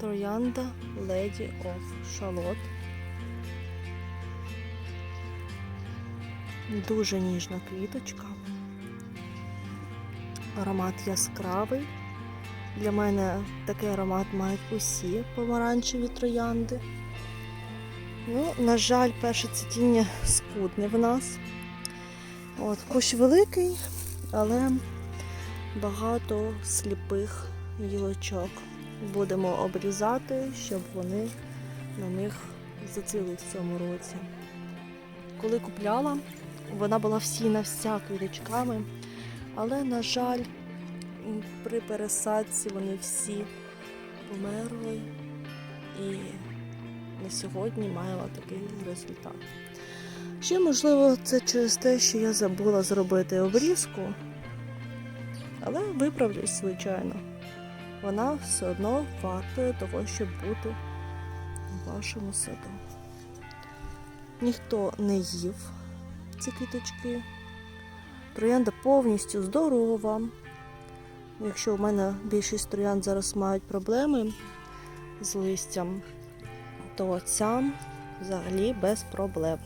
Троянда Lady of Charlotte. Дуже ніжна квіточка. Аромат яскравий. Для мене такий аромат мають усі помаранчеві троянди. Ну, на жаль, перше цвітіння скудне в нас. От, кущ великий, але багато сліпих гілочок. Будемо обрізати, щоб вони на них зацвіли в цьому році. Коли купляла, вона була всіна вся квіточками, але, на жаль, при пересадці вони всі померли і на сьогодні маємо такий результат. Ще, можливо, це через те, що я забула зробити обрізку, але виправлюсь, звичайно. Вона все одно вартує того, щоб бути у вашому саду. Ніхто не їв ці квіточки. Троянда повністю здорова. Якщо в мене більшість троянд зараз мають проблеми з листям, то ця взагалі без проблем.